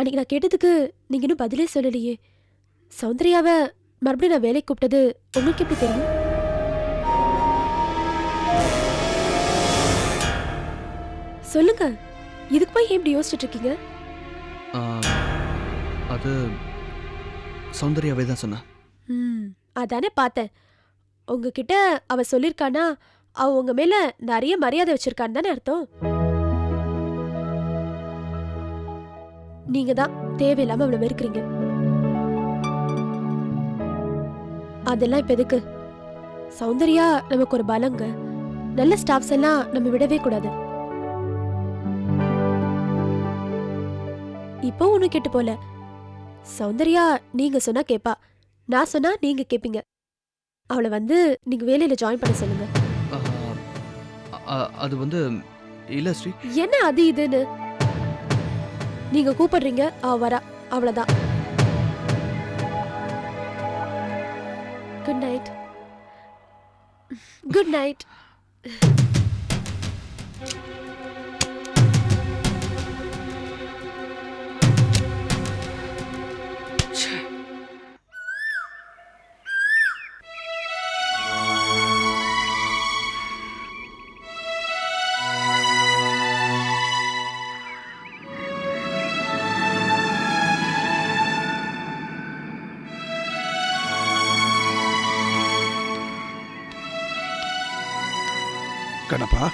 அன்னைக்கு நான் கேட்டதுக்கு நீங்க இன்னும் பதிலே சொல்லலையே. சௌந்தர்யாவை மறுபடியும் நான் வேலைக்கு கூப்பிட்டது உங்களுக்கு எப்படி தெரியும்? சொல்லுங்க. இதுக்கு போய் ஏன் இப்படி யோசிச்சுட்டு இருக்கீங்க? அது சௌந்தர்யாவே தான் சொன்னா. ம் அதானே பார்த்தேன். உங்ககிட்ட அவ சொல்லிருக்கானா அவ உங்க மேல நிறைய மரியாதை வச்சிருக்கான்னு தானே அர்த்தம்? நீங்க தான் தேவையில்லாம அவளை வெறுக்கிறீங்க. அதெல்லாம் இப்ப எதுக்கு? சௌந்தர்யா நமக்கு ஒரு பலங்க. நல்ல ஸ்டாஃப்ஸ் எல்லாம் நம்ம விடவே கூடாது. இப்போ ஒண்ணு கெட்டு போல. சௌந்தர்யா நீங்க சொன்னா கேப்பா. நான் சொன்னா நீங்க கேப்பீங்க. அவளை வந்து நீங்க வேலையில ஜாயின் பண்ண சொல்லுங்க. அது வந்து இல்லை ஸ்ரீ. என்ன அது இதுன்னு? நீங்க கூப்பிடுறீங்க அவ வரா. அவ்வளவுதான். குட் நைட் குட் நைட் கணப்பா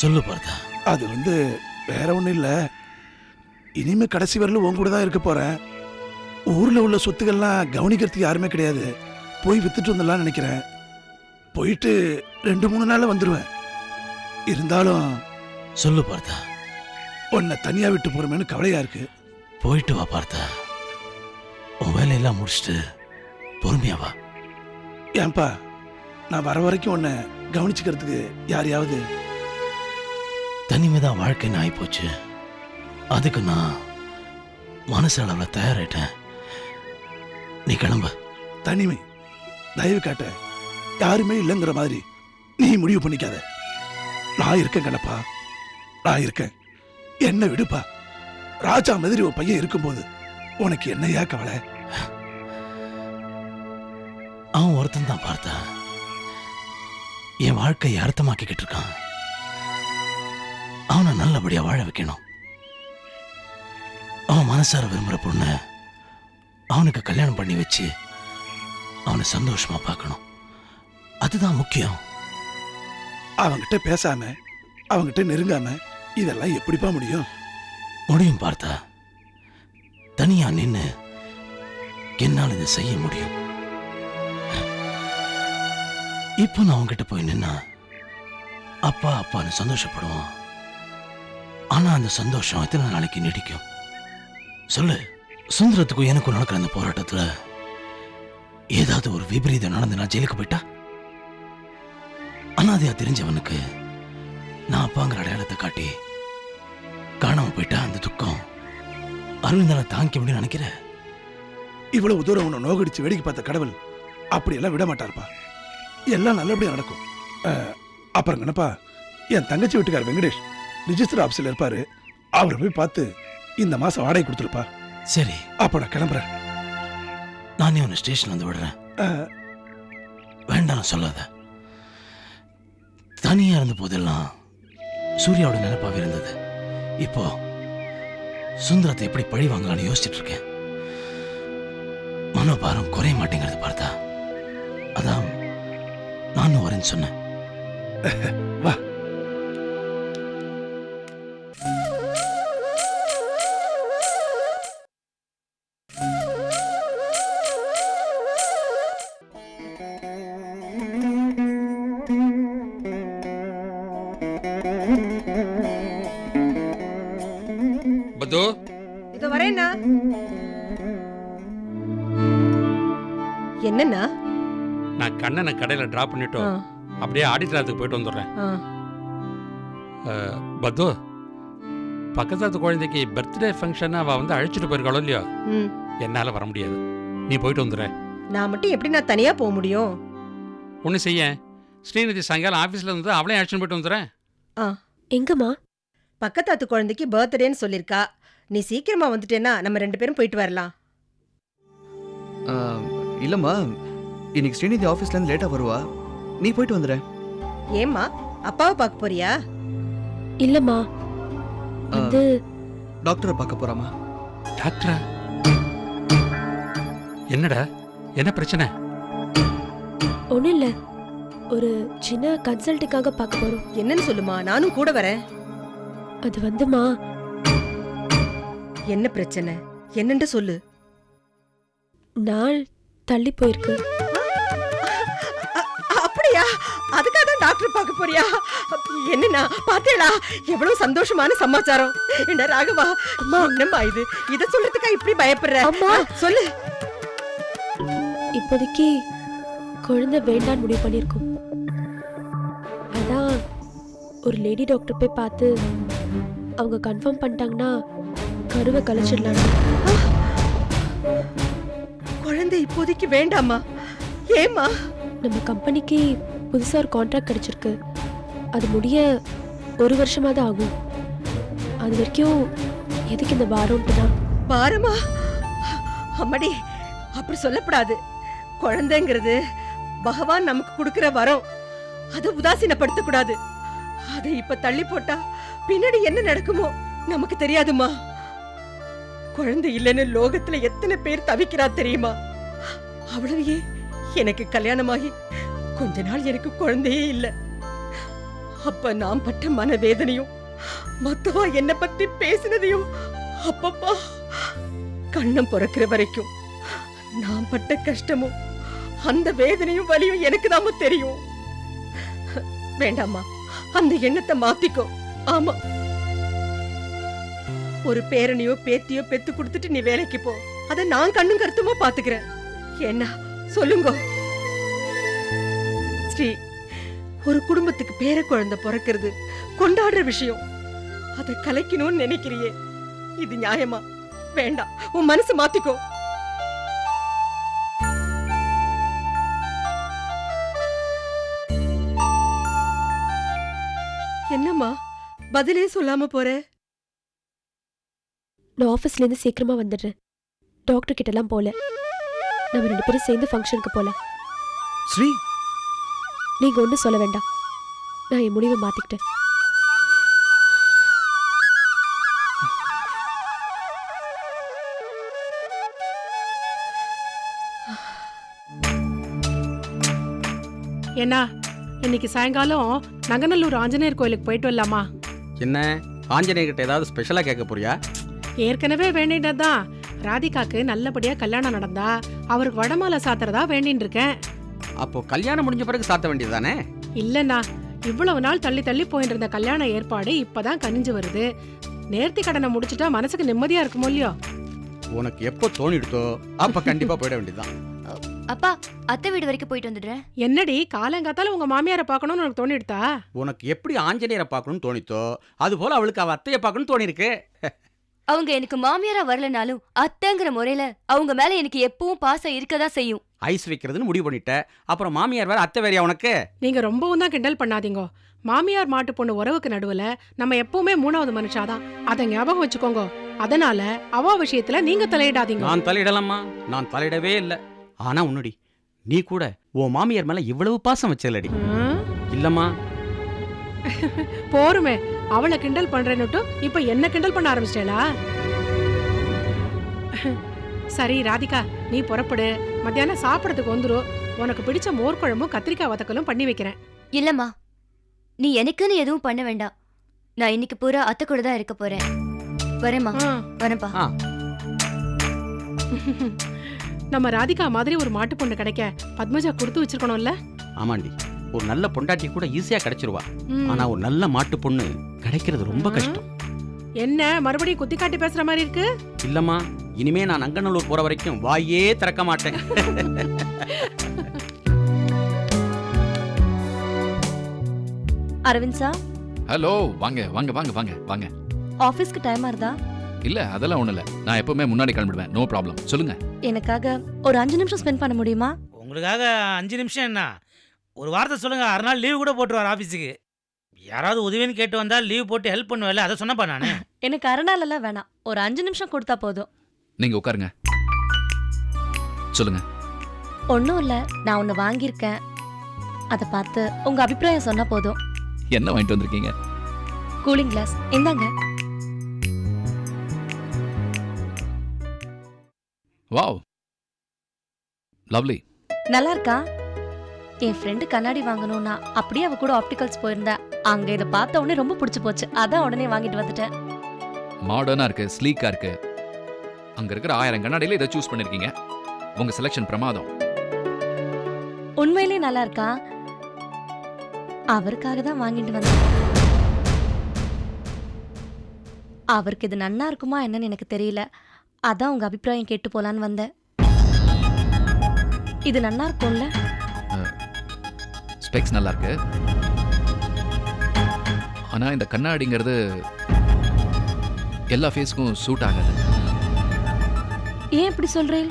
சொல்லு பார்த்தா அது வந்து வேற ஒண்ணும் இல்ல. இனிமே கடைசி வரலும் உன் கூட தான் இருக்க போறேன். ஊர்ல உள்ள சொத்துக்கள்லாம் கவனிக்கிறதுக்கு யாருமே கிடையாது. போய் வித்துட்டு வந்துடலாம்னு நினைக்கிறேன். போயிட்டு ரெண்டு மூணு நாள்ல வந்துருவேன். இருந்தாலும் சொல்லு பார்த்தா உன்னை தனியா விட்டு போறமேன்னு கவலையா இருக்கு. போயிட்டு வா பார்த்தா உன் வேலையெல்லாம் முடிச்சுட்டு பொறுமையா வா. ஏன்பா? நான் வர வரைக்கும் உன்னை கவனிச்சுக்கிறதுக்கு யாரையாவது? தனிமைதான் வாழ்க்கைன்னு ஆயிப்போச்சு. அதுக்கு நான் மனசளவில் தயாராயிட்டேன். நீ கிளம்பு. தனிமை தயவு காட்ட யாருமே இல்லைங்கிற மாதிரி நீ முடிவு பண்ணிக்காத. நான் இருக்கேன் கணப்பா நான் இருக்கேன். என்ன விடுப்பா. ராஜா மாதிரி ஒரு பையன் இருக்கும்போது உனக்கு என்னையா கவலை? அவன் ஒருத்தன் தான் பார்த்தா என் வாழ்க்கையை அர்த்தமாக்கிக்கிட்டு இருக்கான். அவனை நல்லபடியா வாழ வைக்கணும். அவன் மனசார விரும்புற பொண்ண அவனுக்கு கல்யாணம் பண்ணி வச்சு அவனை சந்தோஷமா பார்க்கணும். அதுதான் முக்கியம். அவங்கிட்ட பேசாம அவங்கிட்ட நெருங்காம இதெல்லாம் எப்படிப்பா முடியும்? முடியும் பார்த்தா தனியா நின்னு என்னால் இதை செய்ய முடியும். இப்போ நான் அவங்கிட்ட போய் நின்னா அப்பா அப்பான்னு சந்தோஷப்படுவான். ஆனா அந்த சந்தோஷம் எத்தனை நாளைக்கு நீடிக்கும்? சொல்லு. சுந்தரத்துக்கும் எனக்கும் நடக்கிற அந்த போராட்டத்துல ஏதாவது ஒரு விபரீதம் நடந்து நான் ஜெயிலுக்கு போயிட்டா? அனாதையா தெரிஞ்சவனுக்கு நான் அப்பாங்கிற அடையாளத்தை காட்டி காணாம போயிட்டா அந்த துக்கம்? அரவிந்தால தாங்கிக்க முடியும் நினைக்கிற? இவ்வளவு தூரம் உன்னை நோகடிச்சு வேடிக்கை பார்த்த கடவுள் அப்படியெல்லாம் விட மாட்டார்ப்பா எல்லாம் நல்லபடியா நடக்கும். அப்புறம் கணப்பா என் தங்கச்சி வீட்டுக்கார் வெங்கடேஷ் ரிஜிஸ்டர் ஆபீஸ்ல இருப்பாரு. அவரை போய் பார்த்து இந்த மாசம் வாடகை கொடுத்துருப்பா. சரி. அப்ப நான் கிளம்புறேன். நானே உன்னை ஸ்டேஷன் வந்து விடுறேன். வேண்டாம் சொல்லாத. தனியா இருந்த போதெல்லாம் சூர்யாவோட நினைப்பாவே இருந்தது. இப்போ சுந்தரத்தை எப்படி பழி வாங்கலாம்னு யோசிச்சுட்டு இருக்கேன். மனோபாரம் குறைய மாட்டேங்கிறது பார்த்தா அதான் நானும் வரேன்னு சொன்னேன். வா. கண்ணனை கடையில் ட்ராப் பண்ணிட்டு ஆ, அப்படியே ஆடிட்டராத்துக்கு போயிட்டு வந்துடுறேன். ஆ. பத்து பக்கத்து குழந்தைக்கு பர்த்டே ஃபங்க்ஷன் அவள் வந்து அழைச்சிட்டு போயிருக்காளோ இல்லையோ? ம். என்னால் வர முடியாது. நீ போயிட்டு வந்துடுற நான் மட்டும் எப்படி நான் தனியா போக முடியும்? ஒன்று செய்ய. ஸ்ரீநிதி சாயங்காலம் ஆஃபீஸில் இருந்து அவளையும் அழைச்சிட்டு போயிட்டு வந்துடுறேன். எங்கம்மா? பக்கத்தாத்து குழந்தைக்கு பர்த்டேன்னு சொல்லிருக்கா. நீ சீக்கிரமா வந்துட்டேன்னா நம்ம ரெண்டு பேரும் போயிட்டு வரலாம். ஆ, இல்லைம்மா. இன்னைக்கு ஸ்ரீநிதி ஆஃபீஸ்லேருந்து லேட்டாக வருவா. நீ போயிட்டு வந்துடுற ஏம்மா அப்பாவை பார்க்க போறியா? இல்லம்மா. வந்து டாக்டரை பார்க்க போகிறாமா டாக்டரா? என்னடா? என்ன பிரச்சனை? ஒன்றும் இல்லை. ஒரு சின்ன கன்சல்ட்டுக்காக பார்க்க போகிறோம் என்னன்னு சொல்லுமா? நானும் கூட வரேன். அது வந்துமா? என்ன பிரச்சனை? என்னன்னு சொல்லு. நாள் தள்ளி போயிருக்கு. டாக்டர் பார்க்க போறியா? என்னண்ணா பாத்தேடா எவ்வளவு சந்தோஷமான சமாச்சாரம். என்ன ராகவா அம்மா என்னம்மா இது? இத சொல்றதுக்கா இப்படி பயப்படுற? அம்மா. சொல்லு. இப்போதைக்கு குழந்தை வேண்டான்னு முடிவு பண்ணியிருக்கோம். அதான் ஒரு லேடி டாக்டர் போய் பார்த்து அவங்க கன்ஃபார்ம் பண்ணிட்டாங்கன்னா கருவை கலைச்சிடலாம். குழந்தை இப்போதைக்கு வேண்டாமா ஏம்மா? நம்ம கம்பெனிக்கு புதுசாக ஒரு கான்ட்ராக்ட் கிடச்சிருக்கு. அது முடிய ஒரு வருஷமாக தான் ஆகும். அது வரைக்கும் எதுக்கு இந்த பாரம்ட்டு தான்? பாரமா? அம்மாடி அப்படி சொல்லப்படாது. குழந்தைங்கிறது பகவான் நமக்கு கொடுக்குற வரம். அதை உதாசீனப்படுத்தக்கூடாது. அதை இப்ப தள்ளி போட்டா பின்னாடி என்ன நடக்குமோ நமக்கு தெரியாதுமா குழந்தை இல்லைன்னு லோகத்துல எத்தனை பேர் தவிக்கிறா தெரியுமா? அவ்வளவையே எனக்கு கல்யாணமாகி கொஞ்ச நாள் எனக்கு குழந்தையே இல்ல. அப்ப நான் பட்ட மனவேதனையும் மத்தவா என்ன பத்தி பேசினதையும் அப்பப்பா கண்ணம் பிறக்கிற வரைக்கும் நான் பட்ட கஷ்டமும் அந்த வேதனையும் வலியும் எனக்கு தாம தெரியும். வேண்டாமா அந்த எண்ணத்தை மாத்திக்கோ. ஆமா. ஒரு பேரனையோ பேத்தியோ பெத்து கொடுத்துட்டு நீ வேலைக்கு போ. அதை நான் கண்ணும் கருத்துமா பாத்துக்கிறேன். என்ன சொல்லுங்க. ஸ்ரீ ஒரு குடும்பத்துக்கு பேர குழந்தை பிறக்கிறது கொண்டாடுற விஷயம். அதை கலைக்கணும்னு நினைக்கிறியே. இது நியாயமா? வேண்டாம். உன் மனசு மாத்திக்கோ. என்னம்மா? பதிலே சொல்லாம போற? நான் ஆஃபீஸ்லேருந்து சீக்கிரமாக வந்துடுறேன். டாக்டர் கிட்டலாம் போகல நம்ம ரெண்டு பேரும் சேர்ந்து ஃபங்க்ஷனுக்கு போகலாம் ஸ்ரீ நீங்கள் ஒன்றும் சொல்ல வேண்டாம். நான் என் முடிவை மாற்றிக்கிட்டேன் என்ன இன்னைக்கு சாயங்காலம் நங்கநல்லூர் ஆஞ்சநேயர் கோயிலுக்கு போயிட்டு வரலாமா? என்ன? ஆஞ்சநேயர் கிட்ட ஏதாவது ஸ்பெஷலா கேட்க போறியா? ஏற்கனவே வேண்டினதுதான். ராதிகாக்கு நல்லபடியா கல்யாணம் நடந்தா அவருக்கு வடமாலை சாத்துறதா வேண்டின்னு இருக்கேன். அப்போ கல்யாணம் முடிஞ்ச பிறகு சாத்த வேண்டியதுதானே? இல்லண்ணா இவ்வளவு நாள் தள்ளி தள்ளி போயிட்டு இருந்த கல்யாண ஏற்பாடு இப்பதான் கனிஞ்சு வருது. நேர்த்தி கடனை முடிச்சிட்டா மனசுக்கு நிம்மதியா இருக்குமோ இல்லையோ? உனக்கு எப்போ தோணிடுதோ அப்ப கண்டிப்பா போயிட வேண்டியதுதான். அப்பா அத்தை வீடு வரைக்கும் போயிட்டு வந்துடுறேன். என்னடி காலங்காத்தால உங்க மாமியாரை பார்க்கணும்னு உனக்கு தோணிடுதா உனக்கு எப்படி ஆஞ்சநேயரை பார்க்கணும்னு தோணித்தோ அது போல அவளுக்கு அவ அத்தையை பார்க்கணும்னு தோணிருக்கு அவங்க எனக்கு மாமியாரா வரலனாலும் அத்தைங்கிற முறையில அவங்க மேல எனக்கு எப்பவும் பாசம் இருக்கதா செய்யும். ஐஸ் வைக்கிறதுன்னு முடிவு பண்ணிட்ட. அப்புறம் மாமியார் வேற அத்தை வேறையா உனக்கு? நீங்க ரொம்பவும் தான் கிண்டல் பண்ணாதீங்க. மாமியார் மாட்டு பொண்ணு உறவுக்கு நடுவுல நம்ம எப்பவுமே மூணாவது மனுஷாதான் அதை ஞாபகம் வச்சுக்கோங்க. அதனால அவ விஷயத்துல நீங்க தலையிடாதீங்க. நான் தலையிடலாமா? நான் தலையிடவே இல்லை. ஆனா உன்னடி நீ கூட உன் மாமியார் மேல இவ்வளவு பாசம் வச்சலடி. இல்லம்மா. போருமே. அவளை கிண்டல் பண்றேன்னுட்டு இப்ப என்ன கிண்டல் பண்ண ஆரம்பிச்சிட்டேளா? சரி ராதிகா நீ புறப்படு. மத்தியானம் சாப்பிடறதுக்கு வந்துரு. உனக்கு பிடிச்ச மோர் குழம்பும் கத்திரிக்காய் வதக்கலும் பண்ணி வைக்கிறேன். இல்லம்மா. நீ எனக்குன்னு எதுவும் பண்ண வேண்டாம். நான் இன்னைக்கு பூரா அத்தை கூட தான் இருக்க போறேன். வரேம்மா. வரேன்ப்பா. நம்ம ராதிகா மாதிரி ஒரு மாட்டு பொண்ணு கிடைக்க பத்மஜா கொடுத்து வச்சிருக்கணும்ல? ஆமாண்டி. ஒரு நல்ல பொண்டாட்டி கூட ஈஸியா கிடைச்சிருவா. ஆனா ஒரு நல்ல மாட்டு பொண்ணு கிடைக்கிறது ரொம்ப. கஷ்டம். என்ன? மறுபடியும் குத்தி காட்டி பேசுற மாதிரி இருக்கு? இல்லம்மா இனிமே நான் நங்கநல்லூர் போற வரைக்கும் வாயே திறக்க மாட்டேன். அரவிந்த் சார்? ஹலோ வாங்க வாங்க வாங்க வாங்க வாங்க. ஆஃபீஸ்க்கு டைம் ஆகுதா இல்ல அதெல்லாம் ஒண்ணும் இல்ல. நான் எப்பவுமே முன்னாடி கிளம்பிடுவேன். நோ ப்ராப்ளம் சொல்லுங்க. எனக்காக ஒரு அஞ்சு நிமிஷம் ஸ்பெண்ட் பண்ண முடியுமா? உங்களுக்காக அஞ்சு நிமிஷம் என்ன? ஒரு வார்த்தை சொல்லுங்க அரை நாள் லீவு கூட போட்டுருவார் ஆஃபீஸுக்கு யாராவது உதவின்னு கேட்டு வந்தா லீவ் போட்டு ஹெல்ப் பண்ணுவேல அதை சொன்னப்பா நானு. எனக்கு அரை நாள் எல்லாம் வேணாம். ஒரு அஞ்சு நிமிஷம் கொடுத்தா போதும். நீங்க உட்காருங்க. சொல்லுங்க. ஒன்றும் இல்லை நான் ஒன்று வாங்கியிருக்கேன். அதை பார்த்து உங்க அபிப்பிராயம் சொன்னா போதும். என்ன வாங்கிட்டு வந்திருக்கீங்க? கூலிங் கிளாஸ் இந்தாங்க. வாவ் லவ்லி நல்லா இருக்கா? என் ஃப்ரெண்டு கண்ணாடி வாங்கணும்னா அப்படியே அவ கூட ஆப்டிகல்ஸ் போயிருந்தா. அங்க இதை பார்த்த உடனே ரொம்ப பிடிச்சு போச்சு. அதான் உடனே வாங்கிட்டு வந்துட்டேன். மாடர்னா இருக்கு ஸ்லீக்கா இருக்கு. அங்க இருக்கிற ஆயிரம் கண்ணாடியில இதை சூஸ் பண்ணிருக்கீங்க. உங்க செலெக்ஷன் பிரமாதம். உண்மையிலேயே நல்லா இருக்கா? அவருக்காக தான் வாங்கிட்டு வந்தேன். அவருக்கு இது நன்னா இருக்குமா என்னன்னு எனக்கு தெரியல. அதான் உங்க அபிப்பிராயம் கேட்டு போலான்னு வந்தேன். இது நன்னா இருக்கும்ல? ஸ்பெக்ஸ் நல்லா இருக்கு ஆனா இந்த கண்ணாடிங்கிறது எல்லா ஃபேஸ்க்கும் சூட் ஆகாது. ஏன் இப்படி சொல்றேன்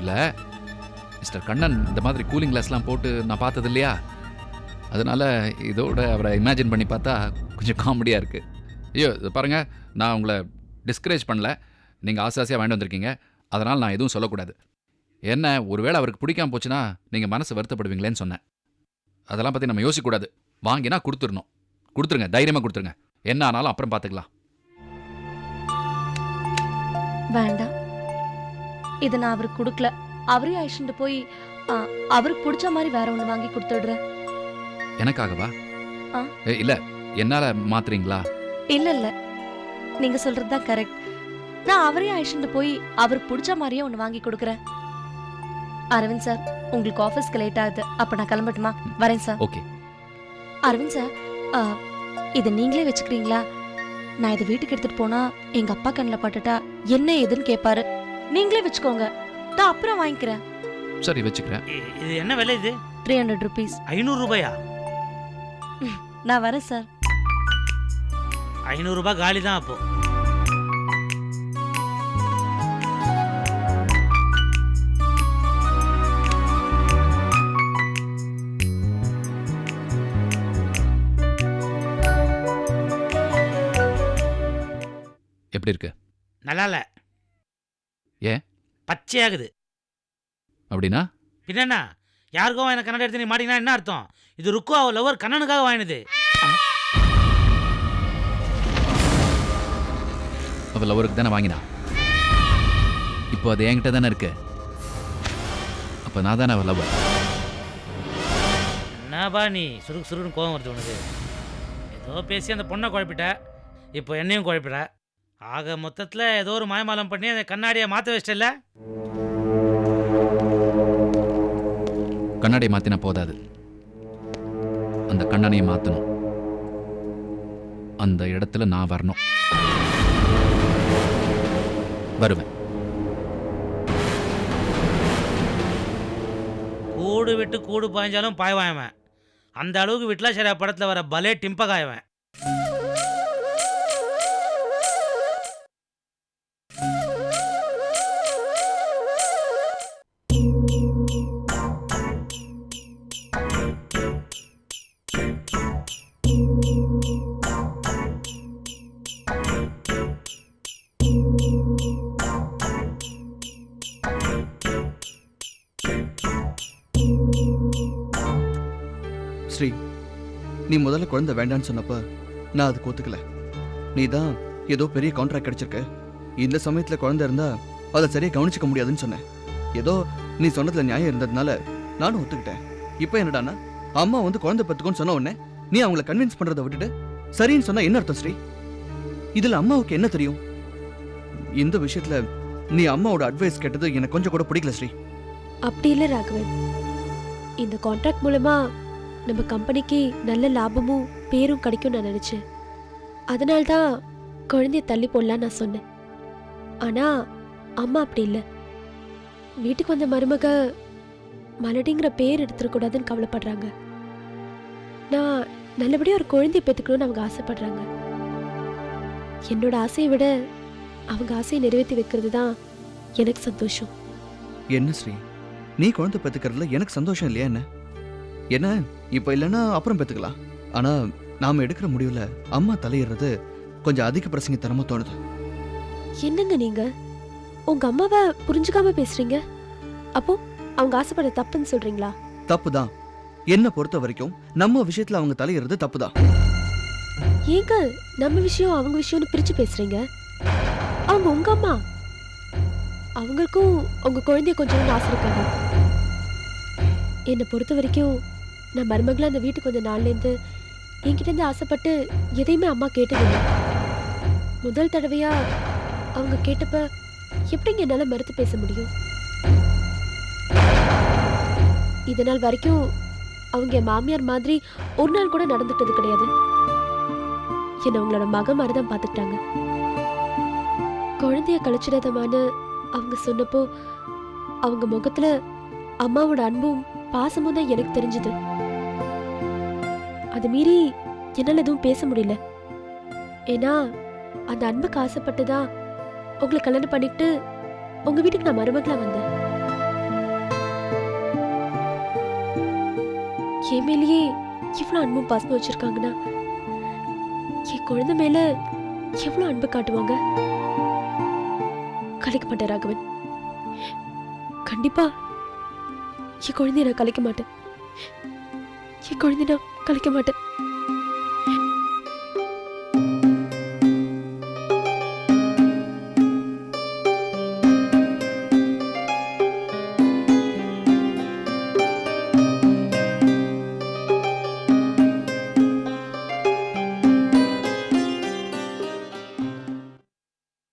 இல்ல மிஸ்டர் கண்ணன் இந்த மாதிரி கூலிங் கிளாஸ்லாம் போட்டு நான் பார்த்தது இல்லையா? அதனால இதோட அவரை இமேஜின் பண்ணி பார்த்தா கொஞ்சம் காமெடியாக இருக்கு. ஐயோ இது பாருங்க நான் உங்களை டிஸ்கரேஜ் பண்ணல. நீங்கள் ஆசை ஆசையாக வாங்கிட்டு வந்திருக்கீங்க. அதனால் நான் எதுவும் சொல்லக்கூடாது. என்ன ஒருவேளை அவருக்கு பிடிக்காம போச்சுன்னா நீங்கள் மனசு வருத்தப்படுவீங்களேன்னு சொன்னேன். அதெல்லாம் பற்றி நம்ம யோசிக்கக்கூடாது. வாங்கினா கொடுத்துடணும். கொடுத்துருங்க தைரியமாக கொடுத்துருங்க. என்ன ஆனாலும் அப்புறம் பார்த்துக்கலாம் வேண்டாம். இது நான் அவருக்கு கொடுக்கல. அவரே அழிச்சுட்டு போய் ஆ, அவருக்கு பிடிச்ச மாதிரி வேற ஒன்று வாங்கி கொடுத்துடுறேன் எனக்காகவா? ஆ. ஏ, இல்ல என்னால மாத்துறீங்களா? இல்ல இல்ல. நீங்க சொல்றது தான் கரெக்ட். நான் அவரே அழிச்சுட்டு போய் அவருக்கு பிடிச்ச மாதிரியே ஒன்று வாங்கி கொடுக்குறேன். அரவிந்த் சார் உங்களுக்கு ஆஃபீஸ்க்கு லேட் ஆகுது. அப்ப நான் கிளம்பட்டுமா? வரேன் சார். ஓகே. அரவிந்த் சார் ஆ, இதை நீங்களே வச்சுக்கிறீங்களா? நான் இதை வீட்டுக்கு எடுத்துட்டு போனா எங்க அப்பா கண்ணில் பட்டுட்டா என்ன ஏதுன்னு கேட்பாரு நீங்களே வச்சுக்கோங்க. நான் அப்புறம் வாங்கிக்கிறேன். சரி வச்சுக்கிறேன். இது என்ன விலை இது? த்ரீ ஹண்ட்ரட் ருபீஸ் ஐநூறு ரூபாயா? நான் வரேன் சார். ஐநூறு ரூபாய் காலி தான் அப்போ. எப்படி இருக்கு? நல்லா இல்ல ஏன்? பச்சையாகுது. அப்படின்னா? பின்னா யாருக்கோ எனக்கு கன்னடம் எடுத்து நீ மாட்டீங்கன்னா என்ன அர்த்தம்? இது ருக்கோ அவ லவர் கண்ணனுக்காக வாங்கினது. அவள் அவருக்கு தானே வாங்கினா? இப்போ அது என்கிட்ட தானே இருக்கு. அப்போ நான் தானே அவள் லவர் என்னப்பா நீ? சுருக்கு சுருக்குன்னு கோவம் வருது உனக்கு. ஏதோ பேசி அந்த பொண்ணை குழப்பிட்ட. இப்போ என்னையும் குழப்பிட ஆக மொத்தத்தில் ஏதோ ஒரு மாயமாலம் பண்ணி அந்த கண்ணாடியை மாற்ற வச்சிட்டல கண்ணாடியை மாற்றினா போதாது. அந்த கண்ணனையை மாற்றணும் அந்த இடத்துல நான் வரணும். வருவேன். கூடு விட்டு கூடு பாய்ஞ்சாலும் பாய்வாயவன் அந்த அளவுக்கு விட்லாச்சரியா படத்தில் வர பலே டிம்பகாயவன் நீ முதல்ல குழந்தை வேண்டான்னு சொன்னப்ப நான் அதுக்கு ஒத்துக்கல. நீ தான் ஏதோ பெரிய கான்ட்ராக்ட் கிடைச்சிருக்க. இந்த சமயத்தில் குழந்தை இருந்தா அதை சரியா கவனிச்சுக்க முடியாதுன்னு சொன்னேன். ஏதோ நீ சொன்னதுல நியாயம் இருந்ததுனால நானும் ஒத்துக்கிட்டேன். இப்போ என்னடான்னா அம்மா வந்து குழந்தை பத்துக்கோன்னு சொன்ன உடனே நீ அவங்கள கன்வின்ஸ் பண்றதை விட்டுட்டு சரின்னு சொன்னா என்ன அர்த்தம் ஸ்ரீ? இதுல அம்மாவுக்கு என்ன தெரியும்? இந்த விஷயத்துல நீ அம்மாவோட அட்வைஸ் கேட்டது எனக்கு கொஞ்சம் கூட பிடிக்கல ஸ்ரீ. அப்படி இல்லை ராகவன். இந்த கான்ட்ராக்ட் மூலமா நம்ம கம்பெனிக்கு நல்ல லாபமும் பேரும் கிடைக்கும் நான் நினச்சேன். அதனால்தான் குழந்தைய தள்ளி போடலான்னு நான் சொன்னேன். ஆனால் அம்மா அப்படி இல்லை. வீட்டுக்கு வந்த மருமக மலடிங்கிற பேர் எடுத்துடக்கூடாதுன்னு கவலைப்படுறாங்க. நான் நல்லபடியாக ஒரு குழந்தைய பெற்றுக்கணும்னு அவங்க ஆசைப்படுறாங்க. என்னோட ஆசையை விட அவங்க ஆசையை நிறைவேற்றி வைக்கிறது தான் எனக்கு சந்தோஷம். என்ன ஸ்ரீ? நீ குழந்தை பெற்றுக்கிறதுல எனக்கு சந்தோஷம் இல்லையா என்ன? என்ன? இப்போ இல்லைன்னா அப்புறம் பெத்துக்கலாம். ஆனா நாம எடுக்கிற முடிவுல அம்மா தலையிடுறது கொஞ்சம் அதிக பிரசங்கித்தனமா தோணுது. என்னங்க நீங்க? உங்க அம்மாவை புரிஞ்சுக்காம பேசுறீங்க? அப்போ அவங்க ஆசைப்பட தப்புன்னு சொல்றீங்களா? தப்பு தான் என்ன பொறுத்த வரைக்கும் நம்ம விஷயத்துல அவங்க தலையிடுறது தப்பு தான் ஏங்க நம்ம விஷயம் அவங்க விஷயம்னு பிரிச்சு பேசுறீங்க? அவங்க உங்க அம்மா? அவங்களுக்கும் உங்க குழந்தைய கொஞ்சம் ஆசை இருக்காது. என்னை பொறுத்த வரைக்கும் நான் மருமகளா அந்த வீட்டுக்கு வந்த நாள்லேருந்து என்கிட்ட இருந்து ஆசைப்பட்டு எதையுமே அம்மா கேட்டதில்லை. முதல் தடவையா அவங்க கேட்டப்ப எப்படிங்க என்னால் மறுத்து பேச முடியும்? இதனால் வரைக்கும் அவங்க என் மாமியார் மாதிரி ஒரு நாள் கூட நடந்துட்டது கிடையாது. என்னை அவங்களோட மக மாதிரி தான் பார்த்துக்கிட்டாங்க. குழந்தைய கழிச்சிடாதமான்னு அவங்க சொன்னப்போ அவங்க முகத்தில் அம்மாவோட அன்பும் பாசமும் தான் எனக்கு தெரிஞ்சது. அது மீறி என்னால் எதுவும் பேச முடியல. ஏன்னா அந்த அன்புக்கு ஆசைப்பட்டு தான் உங்களை கல்யாணம் பண்ணிட்டு உங்க வீட்டுக்கு நான் மருமகளாக வந்தேன். என் மேலேயே எவ்வளோ அன்பும் பாசமும் வச்சுருக்காங்கன்னா என் குழந்தை மேலே எவ்வளோ அன்பு காட்டுவாங்க? கலைக்க மாட்டேன் ராகவன். கண்டிப்பா என் குழந்தைய நான் கலைக்க மாட்டேன். என் குழந்தை நான் கழிக்க மாட்டேன்.